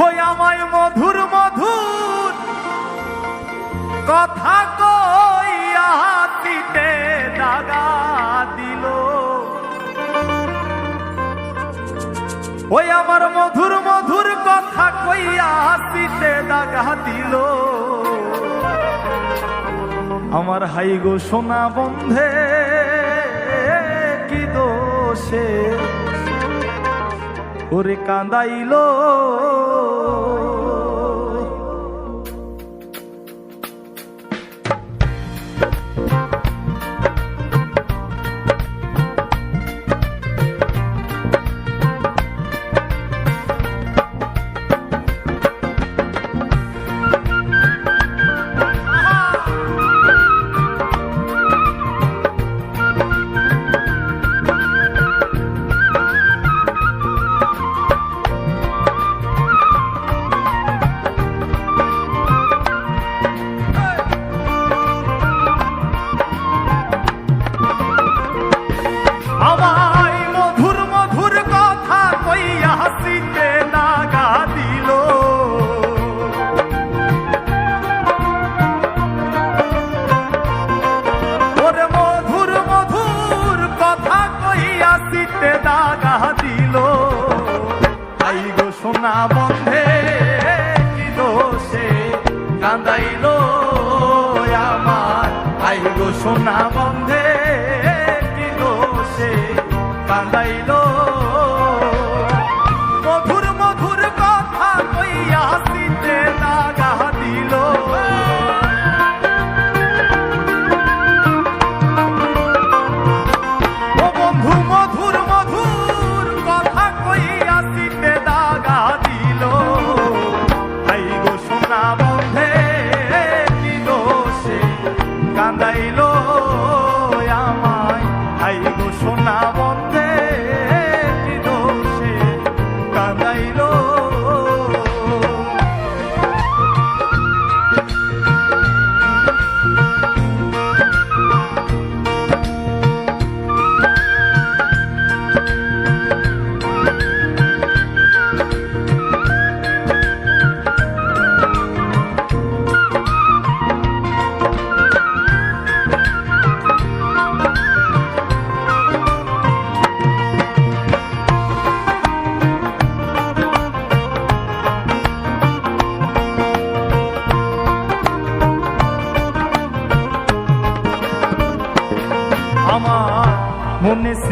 ওই আমায় মধুর মধুর কথা কইয়া হাতিতে দাগা দিল। ওই আমার মধুর মধুর কথা কইয়া হাসিতে দাগা দিল। আমার হাই গো সোনা বন্ধে, কি দোষে ওরে কান্দাইলো দাগা দিল? আই গো সোনা বন্ধে, কি দোষে কান্দাইল আমার? আই গো সোনা বন্ধে, কি দোষে কান্দাইল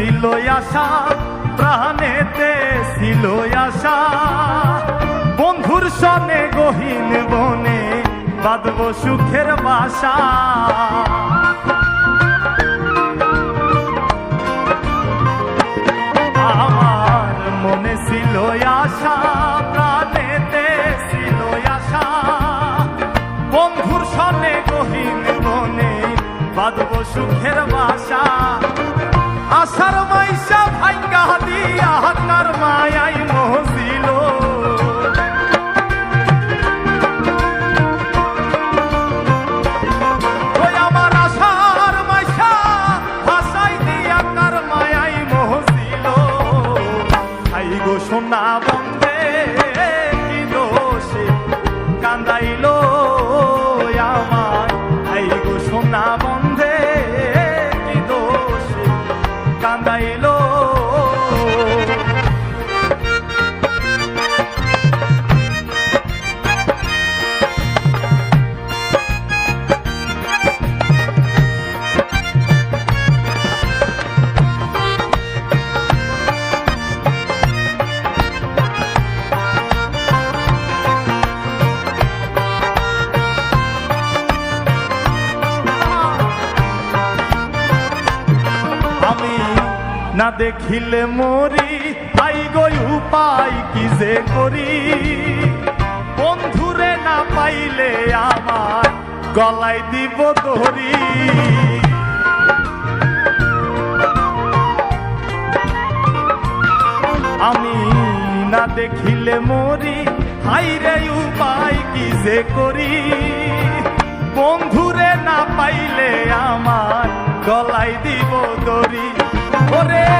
ছিল আশা, প্রাণেতে ছিল আশা। বন্ধুর সনে গহীন বনে বাঁধব সুখের বাসা। আমার মনে ছিল আশা গো না দেখিলে মরি আই গই উপায় কি যে করি? বন্ধুরে না পাইলে আমার গলায় দিব দড়ি। আমি না দেখিলে মরি, হাইরে উপায় কি যে করি? বন্ধুরে না পাইলে আমার গলায় দিব দড়ি। ওরে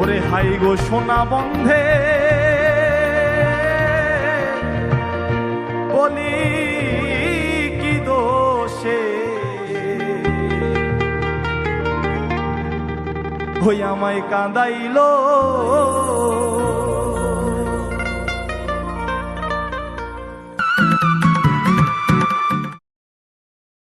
ওরে হাই গো সোনা বন্ধে। বলি কি দোষে? হই আমায় কাঁদাইল।